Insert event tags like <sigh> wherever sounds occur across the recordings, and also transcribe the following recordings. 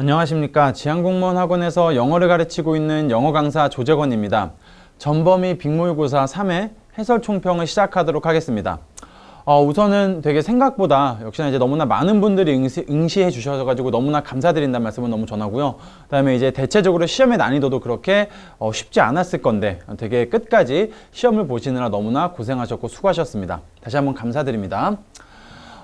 안녕하십니까. 지향공무원 학원에서 영어를 가르치고 있는 영어 강사 조재건입니다. 전범위 빅모의고사 3회 해설 총평을 시작하도록 하겠습니다. 어, 우선은 되게 생각보다 역시나 이제 너무나 많은 분들이 응시, 응시해 주셔가지고 너무나 감사드린다는 말씀을 너무 전하고요. 그 다음에 이제 대체적으로 시험의 난이도도 그렇게 어, 쉽지 않았을 건데 되게 끝까지 시험을 보시느라 너무나 고생하셨고 수고하셨습니다. 다시 한번 감사드립니다.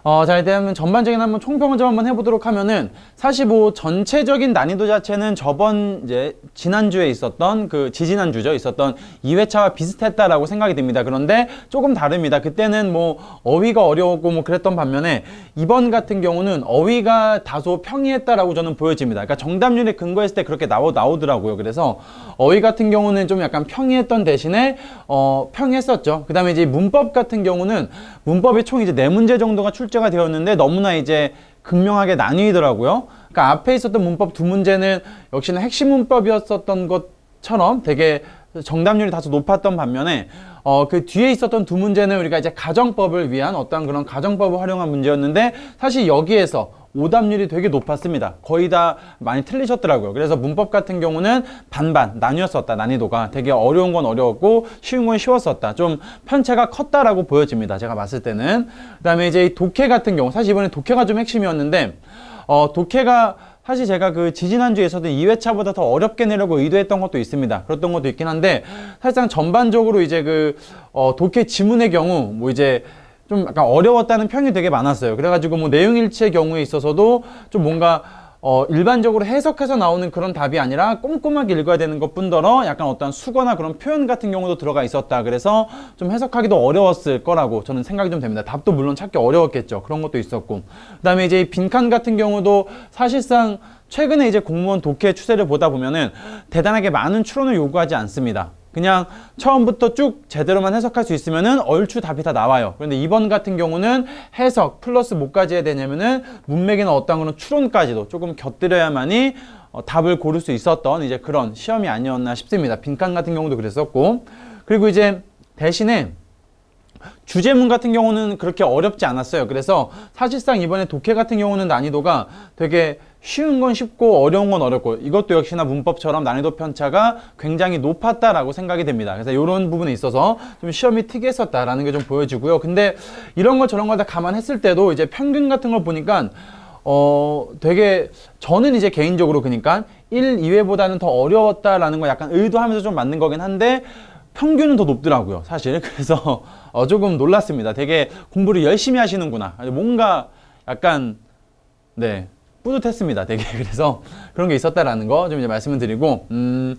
어, 자, 일단 전반적인 한번 총평을 좀 한번 해보도록 하면은 사실 뭐 전체적인 난이도 자체는 저번 이제 지난주에 있었던 그 지지난주죠. 있었던 2회차와 비슷했다라고 생각이 듭니다. 그런데 조금 다릅니다. 그때는 뭐 어휘가 어려웠고 뭐 그랬던 반면에 이번 같은 경우는 어휘가 다소 평이했다라고 저는 보여집니다. 그러니까 정답률에 근거했을 때 그렇게 나오, 나오더라고요. 그래서 어휘 같은 경우는 좀 약간 평이했던 대신에 어, 평이했었죠. 그 다음에 이제 문법 같은 경우는 문법이 총 이제 네 문제 정도가 출제 가 되었는데 너무나 이제 극명하게 나뉘더라고요. 그러니까 앞에 있었던 문법 두 문제는 역시나 핵심 문법이었었던 것처럼 되게 정답률이 다소 높았던 반면에 어, 그 뒤에 있었던 두 문제는 우리가 이제 가정법을 위한 어떤 그런 가정법을 활용한 문제였는데 사실 여기에서 오답률이 되게 높았습니다. 거의 다 많이 틀리셨더라고요. 그래서 문법 같은 경우는 반반 나뉘었었다. 난이도가 되게 어려운 건 어려웠고 쉬운 건 쉬웠었다. 좀 편차가 컸다라고 보여집니다. 제가 봤을 때는. 그다음에 이제 이 독해 같은 경우 사실 이번에 독해가 좀 핵심이었는데 어, 독해가 사실 제가 그 지지난주에 있었던 2회차보다 더 어렵게 내려고 의도했던 것도 있습니다. 그랬던 것도 있긴 한데 사실상 전반적으로 이제 그 어, 독해 지문의 경우 뭐 이제 좀 약간 어려웠다는 평이 되게 많았어요. 그래가지고 뭐 내용일치의 경우에 있어서도 좀 뭔가 어, 일반적으로 해석해서 나오는 그런 답이 아니라 꼼꼼하게 읽어야 되는 것 뿐더러 약간 어떤 수거나 그런 표현 같은 경우도 들어가 있었다. 그래서 좀 해석하기도 어려웠을 거라고 저는 생각이 좀 됩니다. 답도 물론 찾기 어려웠겠죠. 그런 것도 있었고. 그 다음에 이제 빈칸 같은 경우도 사실상 최근에 이제 공무원 독해 추세를 보다 보면은 대단하게 많은 추론을 요구하지 않습니다. 그냥 처음부터 쭉 제대로만 해석할 수 있으면은 얼추 답이 다 나와요. 그런데 이번 같은 경우는 해석 플러스 뭐까지 해야 되냐면은 문맥이나 어떤 그런 추론까지도 조금 곁들여야만이 어, 답을 고를 수 있었던 이제 그런 시험이 아니었나 싶습니다. 빈칸 같은 경우도 그랬었고 그리고 이제 대신에 주제문 같은 경우는 그렇게 어렵지 않았어요. 그래서 사실상 이번에 독해 같은 경우는 난이도가 되게 쉬운 건 쉽고 어려운 건 어렵고 이것도 역시나 문법처럼 난이도 편차가 굉장히 높았다라고 생각이 됩니다. 그래서 이런 부분에 있어서 좀 시험이 특이했었다라는 게 좀 보여지고요. 근데 이런 거 저런 걸다 감안했을 때도 이제 평균 같은 걸 보니까 어 되게 저는 이제 개인적으로 그러니까 1, 2회보다는 더 어려웠다라는 거 약간 의도하면서 좀 맞는 거긴 한데 평균은 더 높더라고요, 사실. <laughs> 그래서 어, 조금 놀랐습니다. 되게 공부를 열심히 하시는구나. 뭔가 약간 네 뿌듯했습니다. 되게 <laughs> 그래서 그런 게 있었다라는 거 좀 이제 말씀을 드리고 음.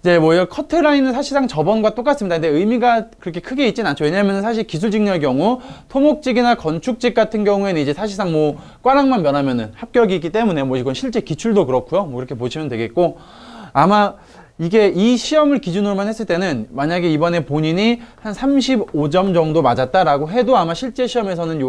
이제 뭐 커트 라인은 사실상 저번과 똑같습니다. 근데 의미가 그렇게 크게 있진 않죠. 왜냐하면 사실 기술직렬 경우 토목직이나 건축직 같은 경우에는 이제 사실상 뭐 과락만 면하면은 합격이기 때문에 뭐 이건 실제 기출도 그렇고요. 뭐 이렇게 보시면 되겠고 아마 이게 이 시험을 기준으로만 했을 때는 만약에 이번에 본인이 한 35점 정도 맞았다라고 해도 아마 실제 시험에서는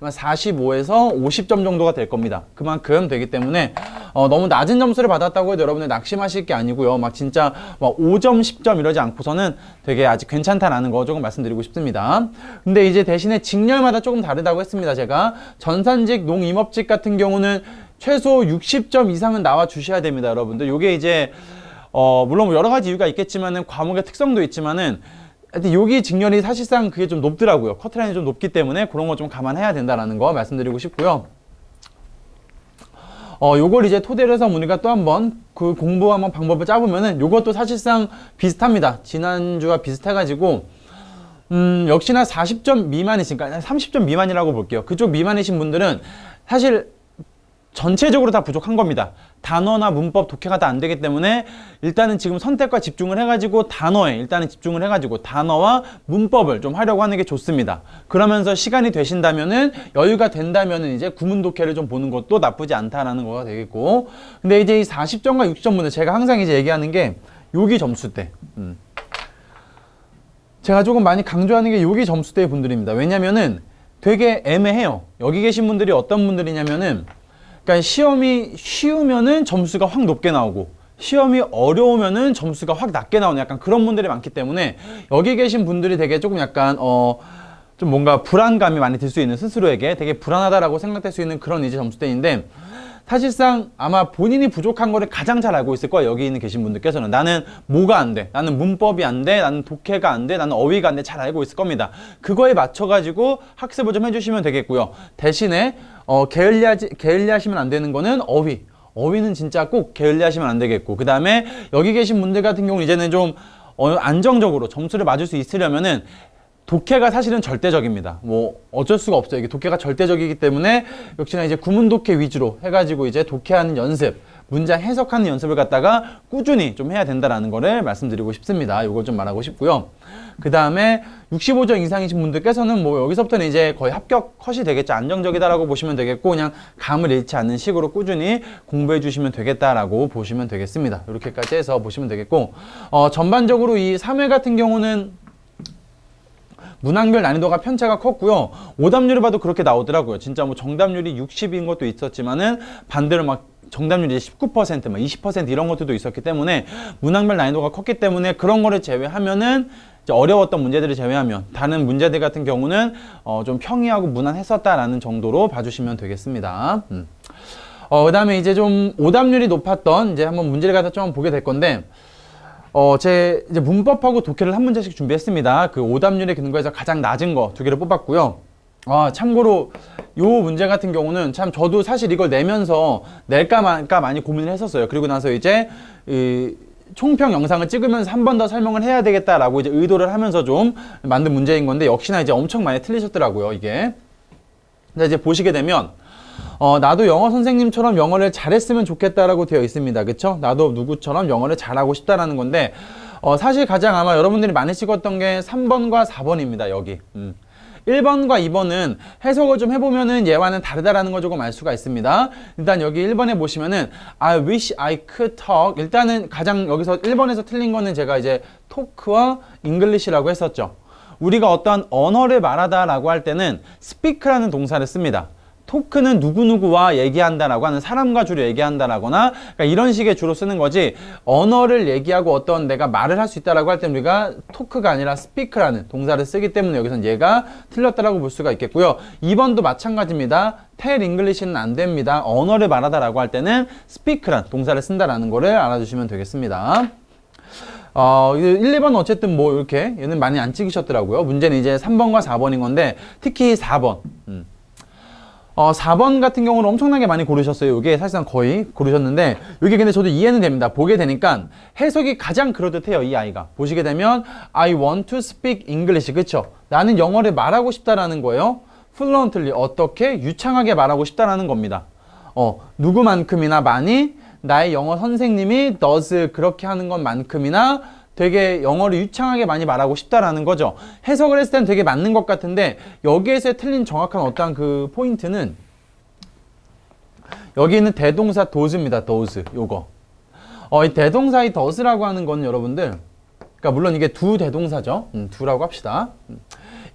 아마 45에서 50점 정도가 될 겁니다. 그만큼 되기 때문에 어, 너무 낮은 점수를 받았다고 해도 여러분들 낙심하실 게 아니고요. 막 진짜 막 5점, 10점 이러지 않고서는 되게 아직 괜찮다라는 거 조금 말씀드리고 싶습니다. 근데 이제 대신에 직렬마다 조금 다르다고 했습니다. 제가 전산직, 농임업직 같은 경우는 최소 60점 이상은 나와 주셔야 됩니다, 여러분들. 요게 이제 어, 물론 뭐 여러 가지 이유가 있겠지만은 과목의 특성도 있지만은 하여튼 여기 직렬이 사실상 그게 좀 높더라고요. 커트라인이 좀 높기 때문에 그런 거 좀 감안해야 된다라는 거 말씀드리고 싶고요. 어, 요걸 이제 토대로 해서 우리가 또 한번 그 공부 한번 방법을 짜보면은 요것도 사실상 비슷합니다. 지난주와 비슷해가지고, 음, 역시나 40점 미만이시니까 30점 미만이라고 볼게요. 그쪽 미만이신 분들은 사실 전체적으로 다 부족한 겁니다. 단어나 문법 독해가 다 안 되기 때문에 일단은 지금 선택과 집중을 해가지고 단어에 일단은 집중을 해가지고 단어와 문법을 좀 하려고 하는 게 좋습니다. 그러면서 시간이 되신다면은 여유가 된다면은 이제 구문 독해를 좀 보는 것도 나쁘지 않다라는 거가 되겠고 근데 이제 이 40점과 60점 분들 제가 항상 이제 얘기하는 게 여기 점수대 음. 제가 조금 많이 강조하는 게 여기 점수대 분들입니다. 왜냐면은 되게 애매해요. 여기 계신 분들이 어떤 분들이냐면은 그러니까 시험이 쉬우면은 점수가 확 높게 나오고 시험이 어려우면은 점수가 확 낮게 나오는 약간 그런 분들이 많기 때문에 여기 계신 분들이 되게 조금 약간 어 좀 뭔가 불안감이 많이 들 수 있는 스스로에게 되게 불안하다라고 생각될 수 있는 그런 이제 점수대인데 사실상 아마 본인이 부족한 거를 가장 잘 알고 있을 거예요. 여기 있는 계신 분들께서는 나는 뭐가 안 돼, 나는 문법이 안 돼, 나는 독해가 안 돼, 나는 어휘가 안 돼, 잘 알고 있을 겁니다. 그거에 맞춰 가지고 학습을 좀 해 주시면 되겠고요. 대신에 어, 게을리하지, 게을리하시면 안 되는 거는 어휘. 어휘는 진짜 꼭 게을리하시면 안 되겠고 그 다음에 여기 계신 분들 같은 경우는 이제는 좀 어, 안정적으로 점수를 맞을 수 있으려면은 독해가 사실은 절대적입니다. 뭐 어쩔 수가 없어요. 이게 독해가 절대적이기 때문에 역시나 이제 구문 독해 위주로 해가지고 이제 독해하는 연습, 문장 해석하는 연습을 갖다가 꾸준히 좀 해야 된다라는 거를 말씀드리고 싶습니다. 이걸 좀 말하고 싶고요. 그 다음에 65점 이상이신 분들께서는 뭐 여기서부터는 이제 거의 합격 컷이 되겠죠. 안정적이다라고 보시면 되겠고 그냥 감을 잃지 않는 식으로 꾸준히 공부해 주시면 되겠다라고 보시면 되겠습니다. 이렇게까지 해서 보시면 되겠고 어, 전반적으로 이 3회 같은 경우는 문항별 난이도가 편차가 컸고요. 오답률을 봐도 그렇게 나오더라고요. 진짜 뭐 정답률이 60인 것도 있었지만은 반대로 막 정답률이 19%, 막 20% 이런 것들도 있었기 때문에 문항별 난이도가 컸기 때문에 그런 거를 제외하면은 이제 어려웠던 문제들을 제외하면 다른 문제들 같은 경우는 어, 좀 평이하고 무난했었다라는 정도로 봐주시면 되겠습니다. 음. 어, 그 다음에 이제 좀 오답률이 높았던 이제 한번 문제를 갖다 좀 보게 될 건데 어, 제 이제 문법하고 독해를 한 문제씩 준비했습니다. 그 오답률의 근거에서 가장 낮은 거 두 개를 뽑았고요. 아, 참고로 요 문제 같은 경우는 참 저도 사실 이걸 내면서 낼까 말까 많이 고민을 했었어요. 그리고 나서 이제 이 총평 영상을 찍으면서 한 번 더 설명을 해야 되겠다라고 이제 의도를 하면서 좀 만든 문제인 건데 역시나 이제 엄청 많이 틀리셨더라고요, 이게. 근데 이제 보시게 되면 어, 나도 영어 선생님처럼 영어를 잘했으면 좋겠다라고 되어 있습니다. 그쵸? 나도 누구처럼 영어를 잘하고 싶다라는 건데, 어, 사실 가장 아마 여러분들이 많이 찍었던 게 3번과 4번입니다, 여기. 음. 1번과 2번은 해석을 좀 해보면은 얘와는 다르다라는 걸 조금 알 수가 있습니다. 일단 여기 1번에 보시면은 I wish I could talk. 일단은 가장 여기서 1번에서 틀린 거는 제가 이제 토크와 잉글리시라고 했었죠. 우리가 어떠한 언어를 말하다라고 할 때는 speak라는 동사를 씁니다. 토크는 누구누구와 얘기한다라고 하는 사람과 주로 얘기한다라거나 그러니까 이런 식의 주로 쓰는 거지 언어를 얘기하고 어떤 내가 말을 할 수 있다라고 할 때 우리가 토크가 아니라 스피크라는 동사를 쓰기 때문에 여기선 얘가 틀렸다라고 볼 수가 있겠고요. 2번도 마찬가지입니다. 텔 잉글리시는 안 됩니다. 언어를 말하다라고 할 때는 스피크란 동사를 쓴다라는 거를 알아주시면 되겠습니다. 어, 1, 2번 어쨌든 뭐 이렇게 얘는 많이 안 찍으셨더라고요. 문제는 이제 3번과 4번인 건데 특히 4번. 음. 어, 4번 같은 경우는 엄청나게 많이 고르셨어요. 이게 사실상 거의 고르셨는데, 이게 근데 저도 이해는 됩니다. 보게 되니까 해석이 가장 그럴듯해요. 이 아이가. 보시게 되면, I want to speak English. 그쵸? 나는 영어를 말하고 싶다라는 거예요. fluently. 어떻게? 유창하게 말하고 싶다라는 겁니다. 어, 누구만큼이나 많이 나의 영어 선생님이 does 그렇게 하는 것만큼이나 되게 영어를 유창하게 많이 말하고 싶다라는 거죠. 해석을 했을 땐 되게 맞는 것 같은데 여기에서 틀린 정확한 어떠한 그 포인트는 여기 있는 대동사 does입니다. does 요거. 어, 이 대동사 이 does라고 하는 건 여러분들 그러니까 물론 이게 두 대동사죠. 음, 두라고 합시다. 음.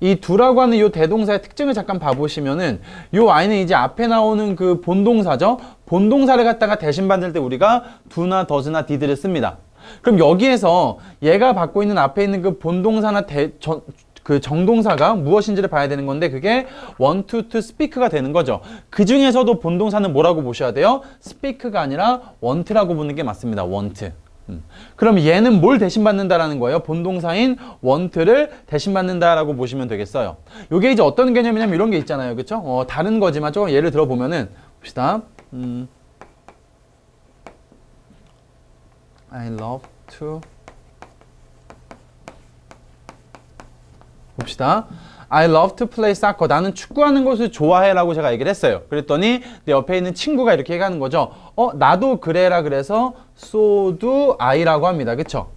이 두라고 하는 이 대동사의 특징을 잠깐 봐보시면은 이 아이는 이제 앞에 나오는 그 본동사죠. 본동사를 갖다가 대신 받을 때 우리가 두나 더즈나 디드를 씁니다. 그럼 여기에서 얘가 받고 있는 앞에 있는 그 본동사나 대, 전, 그 정동사가 무엇인지를 봐야 되는 건데 그게 want to, to speak가 되는 거죠. 그 중에서도 본동사는 뭐라고 보셔야 돼요? speak가 아니라 want라고 보는 게 맞습니다. want. 음. 그럼 얘는 뭘 대신 받는다라는 거예요? 본동사인 want를 대신 받는다라고 보시면 되겠어요. 이게 이제 어떤 개념이냐면 이런 게 있잖아요. 그쵸? 어, 다른 거지만 조금 예를 들어 보면은 봅시다. 음. I love to 봅시다. I love to play soccer. 나는 축구하는 것을 좋아해라고 제가 얘기를 했어요. 그랬더니 내 옆에 있는 친구가 이렇게 얘기하는 거죠. 어, 나도 그래라 그래서 so do I라고 합니다. 그쵸?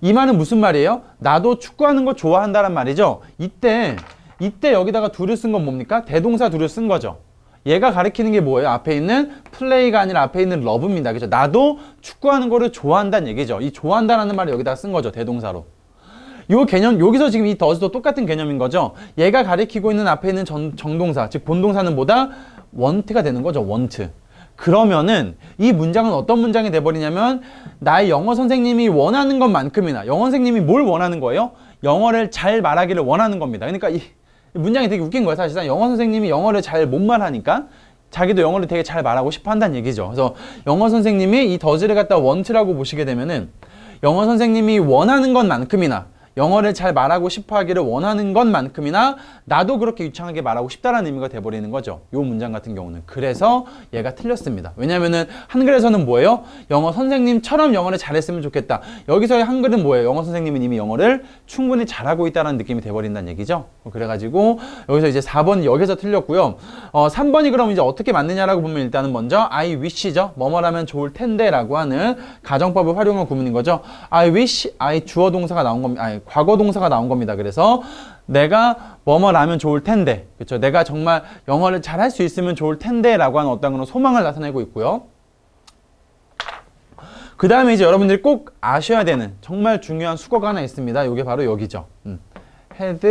이 말은 무슨 말이에요? 나도 축구하는 거 좋아한다란 말이죠. 이때 이때 여기다가 두를 쓴 건 뭡니까? 대동사 두를 쓴 거죠. 얘가 가리키는 게 뭐예요? 앞에 있는 플레이가 아니라 앞에 있는 러브입니다. 그죠? 나도 축구하는 거를 좋아한다는 얘기죠. 이 좋아한다라는 말을 여기다 쓴 거죠. 대동사로. 요 개념, 여기서 지금 이 더즈도 똑같은 개념인 거죠. 얘가 가리키고 있는 앞에 있는 전, 정동사, 즉 본동사는 뭐다? 원트가 되는 거죠. 원트. 그러면은 이 문장은 어떤 문장이 돼버리냐면 나의 영어 선생님이 원하는 것만큼이나 영어 선생님이 뭘 원하는 거예요? 영어를 잘 말하기를 원하는 겁니다. 그러니까 이 문장이 되게 웃긴 거예요. 사실상 영어 선생님이 영어를 잘 못 말하니까 자기도 영어를 되게 잘 말하고 싶어 한다는 얘기죠. 그래서 영어 선생님이 이 더즈를 갖다 원트라고 보시게 되면은 영어 선생님이 원하는 것만큼이나 영어를 잘 말하고 싶어 하기를 원하는 것만큼이나 나도 그렇게 유창하게 말하고 싶다라는 의미가 돼버리는 거죠. 요 문장 같은 경우는. 그래서 얘가 틀렸습니다. 왜냐면은 한글에서는 뭐예요? 영어 선생님처럼 영어를 잘했으면 좋겠다. 여기서의 한글은 뭐예요? 영어 선생님은 이미 영어를 충분히 잘하고 있다는 느낌이 돼버린다는 얘기죠. 그래가지고 여기서 이제 4번 여기서 틀렸고요. 어, 3번이 그럼 이제 어떻게 맞느냐라고 보면 일단은 먼저 I wish죠. 뭐뭐라면 좋을 텐데라고 하는 가정법을 활용한 구문인 거죠. I wish, I 주어 동사가 나온 겁니다. 아니, 과거 동사가 나온 겁니다. 그래서 내가 뭐뭐라면 좋을 텐데, 그렇죠? 내가 정말 영어를 잘할 수 있으면 좋을 텐데라고 하는 어떤 그런 소망을 나타내고 있고요. 그 다음에 이제 여러분들이 꼭 아셔야 되는 정말 중요한 수거가 하나 있습니다. 이게 바로 여기죠. 음. had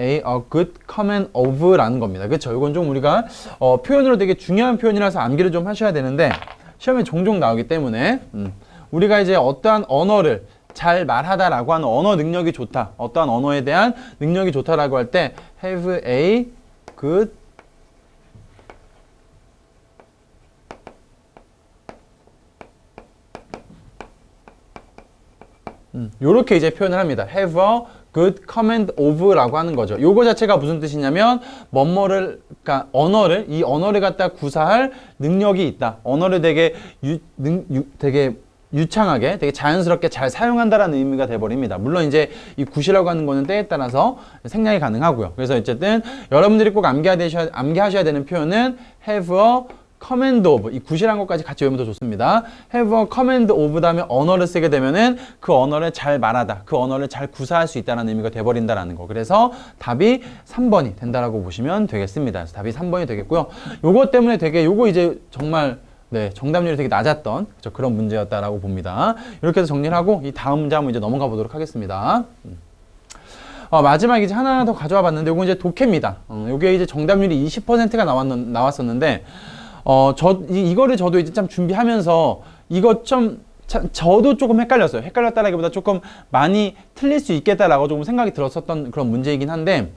a, a good comment of라는 겁니다. 그렇죠? 이건 좀 우리가 어, 표현으로 되게 중요한 표현이라서 암기를 좀 하셔야 되는데 시험에 종종 나오기 때문에 음. 우리가 이제 어떠한 언어를 잘 말하다라고 하는 언어 능력이 좋다. 어떠한 언어에 대한 능력이 좋다라고 할 때 have a good 음, 요렇게 이제 표현을 합니다. have a good command of라고 하는 거죠. 요거 자체가 무슨 뜻이냐면 뭐뭐를 그러니까 언어를 이 언어를 갖다 구사할 능력이 있다. 언어를 되게 유, 능, 유, 되게 유창하게 되게 자연스럽게 잘 사용한다라는 의미가 돼버립니다. 물론 이제 이 굿이라고 하는 거는 때에 따라서 생략이 가능하고요. 그래서 어쨌든 여러분들이 꼭 암기하셔야, 암기하셔야 되는 표현은 have a command of 이 굿이라는 것까지 같이 외우면 더 좋습니다. have a command of 다음에 언어를 쓰게 되면은 그 언어를 잘 말하다, 그 언어를 잘 구사할 수 있다는 의미가 돼버린다라는 거. 그래서 답이 3번이 된다라고 보시면 되겠습니다. 그래서 답이 3번이 되겠고요. 요거 때문에 되게 요거 이제 정말 네, 정답률이 되게 낮았던 그렇죠, 그런 문제였다라고 봅니다. 이렇게 해서 정리를 하고 이 다음 문제 한번 이제 넘어가 보도록 하겠습니다. 음. 어, 마지막 이제 하나 더 가져와 봤는데 이거 이제 독해입니다. 어, 이게 이제 정답률이 20%가 나왔, 나왔었는데 어, 저 이, 이거를 저도 이제 참 준비하면서 이거 좀 참, 저도 조금 헷갈렸어요. 헷갈렸다라기보다 조금 많이 틀릴 수 있겠다라고 조금 생각이 들었었던 그런 문제이긴 한데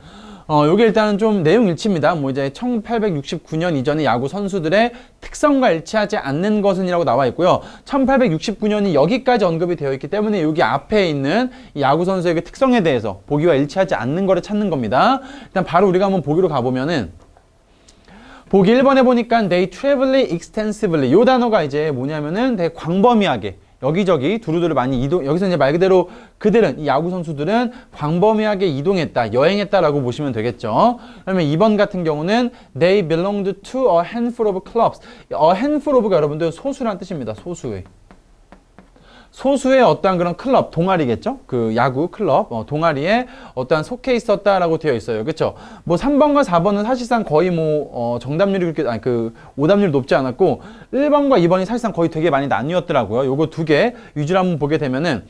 어, 요게 일단은 좀 내용 일치입니다. 뭐 이제 1869년 이전의 야구 선수들의 특성과 일치하지 않는 것은이라고 나와 있고요. 1869년이 여기까지 언급이 되어 있기 때문에 여기 앞에 있는 이 야구 선수의 그 특성에 대해서 보기와 일치하지 않는 거를 찾는 겁니다. 일단 바로 우리가 한번 보기로 가보면은 보기 1번에 보니까 they travel extensively 요 단어가 이제 뭐냐면은 되게 광범위하게 여기저기 두루두루 많이 이동 여기서 이제 말 그대로 그들은 이 야구 선수들은 광범위하게 이동했다 여행했다라고 보시면 되겠죠. 그러면 2번 같은 경우는 they belonged to a handful of clubs. a handful of가 여러분들 소수란 뜻입니다 소수의 소수의 어떠한 그런 클럽, 동아리겠죠? 그 야구 클럽, 어, 동아리에 어떠한 속해 있었다라고 되어 있어요. 그쵸? 뭐 3번과 4번은 사실상 거의 뭐, 어, 정답률이 그렇게, 아니, 그, 오답률이 높지 않았고, 1번과 2번이 사실상 거의 되게 많이 나뉘었더라고요. 요거 두 개 위주로 한번 보게 되면은,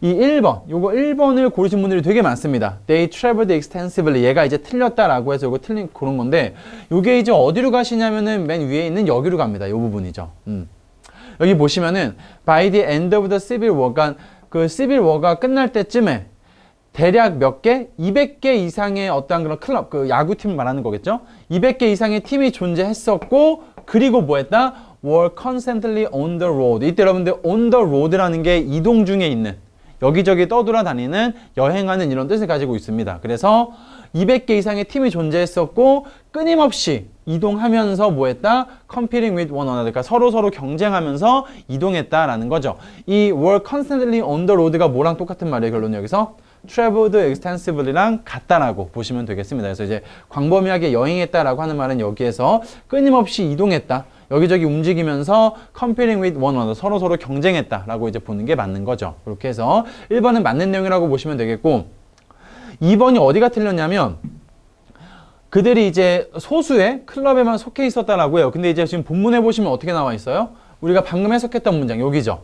이 1번, 요거 1번을 고르신 분들이 되게 많습니다. They traveled extensively. 얘가 이제 틀렸다라고 해서 요거 틀린 그런 건데, 요게 이제 어디로 가시냐면은 맨 위에 있는 여기로 갑니다. 요 부분이죠. 음. 여기 보시면은 by the end of the civil war, 그러니까 그 civil war가 끝날 때쯤에 대략 몇 개? 200개 이상의 어떠한 그런 클럽, 그 야구팀을 말하는 거겠죠? 200개 이상의 팀이 존재했었고, 그리고 뭐 했다? were constantly on the road. 이때 여러분들 on the road라는 게 이동 중에 있는, 여기저기 떠돌아다니는, 여행하는 이런 뜻을 가지고 있습니다. 그래서 200개 이상의 팀이 존재했었고, 끊임없이 이동하면서 뭐 했다? competing with one another. 그러니까 서로 서로 경쟁하면서 이동했다라는 거죠. 이 were constantly on the road가 뭐랑 똑같은 말이에요, 결론 여기서? traveled extensively랑 같다라고 보시면 되겠습니다. 그래서 이제 광범위하게 여행했다라고 하는 말은 여기에서 끊임없이 이동했다. 여기저기 움직이면서 competing with one another. 서로 서로 경쟁했다라고 이제 보는 게 맞는 거죠. 그렇게 해서 1번은 맞는 내용이라고 보시면 되겠고 2번이 어디가 틀렸냐면 그들이 이제 소수의 클럽에만 속해 있었다라고 해요. 근데 이제 지금 본문에 보시면 어떻게 나와 있어요? 우리가 방금 해석했던 문장 여기죠.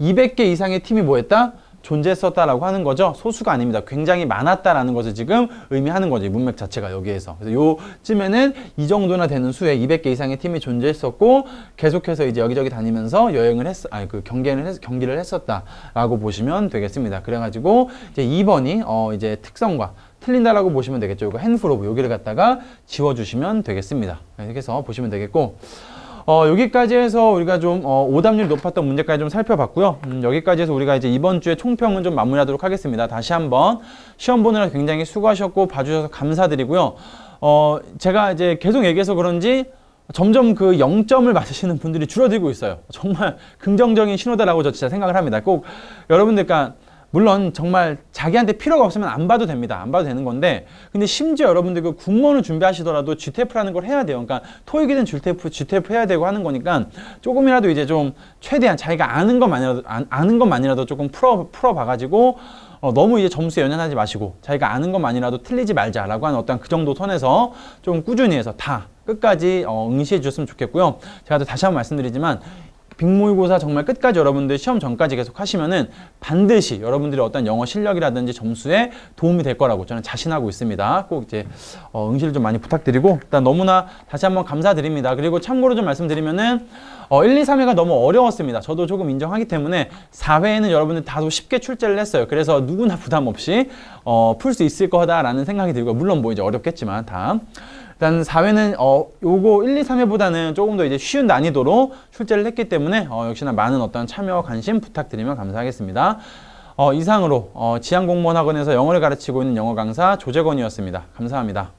200개 이상의 팀이 뭐 했다? 존재했었다라고 하는 거죠. 소수가 아닙니다. 굉장히 많았다라는 것을 지금 의미하는 거죠. 문맥 자체가 여기에서. 그래서 요쯤에는 이 정도나 되는 수의 200개 이상의 팀이 존재했었고 계속해서 이제 여기저기 다니면서 여행을 했, 아니 그 경기를 했, 경기를 했었다라고 보시면 되겠습니다. 그래가지고 이제 2번이 어 이제 특성과 틀린다라고 보시면 되겠죠. 이거 of 여기를 갖다가 지워주시면 되겠습니다. 이렇게 해서 보시면 되겠고 어, 여기까지 해서 우리가 좀 어, 오답률이 높았던 문제까지 좀 살펴봤고요. 음, 여기까지 해서 우리가 이제 이번 주에 총평은 좀 마무리하도록 하겠습니다. 다시 한번 시험 보느라 굉장히 수고하셨고 봐주셔서 감사드리고요. 어, 제가 이제 계속 얘기해서 그런지 점점 그 0점을 맞으시는 분들이 줄어들고 있어요. 정말 긍정적인 신호다라고 저 진짜 생각을 합니다. 꼭 여러분들, 그러니까 물론 정말 자기한테 필요가 없으면 안 봐도 됩니다. 안 봐도 되는 건데, 근데 심지어 여러분들 그 군무원을 준비하시더라도 GTF라는 걸 해야 돼요. 그러니까 토익이든 GTF, GTF 해야 되고 하는 거니까 조금이라도 이제 좀 최대한 자기가 아는 것만이라도 아- 아는 것만이라도 조금 풀어 풀어 봐가지고 어, 너무 이제 점수에 연연하지 마시고 자기가 아는 것만이라도 틀리지 말자라고 하는 어떤 그 정도 선에서 좀 꾸준히 해서 다 끝까지 어, 응시해 주셨으면 좋겠고요. 제가 또 다시 한번 말씀드리지만 빅모의고사 정말 끝까지 여러분들 시험 전까지 계속 하시면은 반드시 여러분들의 어떤 영어 실력이라든지 점수에 도움이 될 거라고 저는 자신하고 있습니다. 꼭 이제 어, 응시를 좀 많이 부탁드리고 일단 너무나 다시 한번 감사드립니다. 그리고 참고로 좀 말씀드리면은 어, 1, 2, 3회가 너무 어려웠습니다. 저도 조금 인정하기 때문에 4회에는 여러분들 다소 쉽게 출제를 했어요. 그래서 누구나 부담 없이 어, 풀 수 있을 거다라는 생각이 들고 물론 뭐 이제 어렵겠지만 다 일단 4회는 어 요거 1, 2, 3회보다는 조금 더 이제 쉬운 난이도로 출제를 했기 때문에 어, 역시나 많은 어떤 참여와 관심 부탁드리면 감사하겠습니다. 어, 이상으로 어, 지향공무원 학원에서 영어를 가르치고 있는 영어 강사 조재건이었습니다. 감사합니다.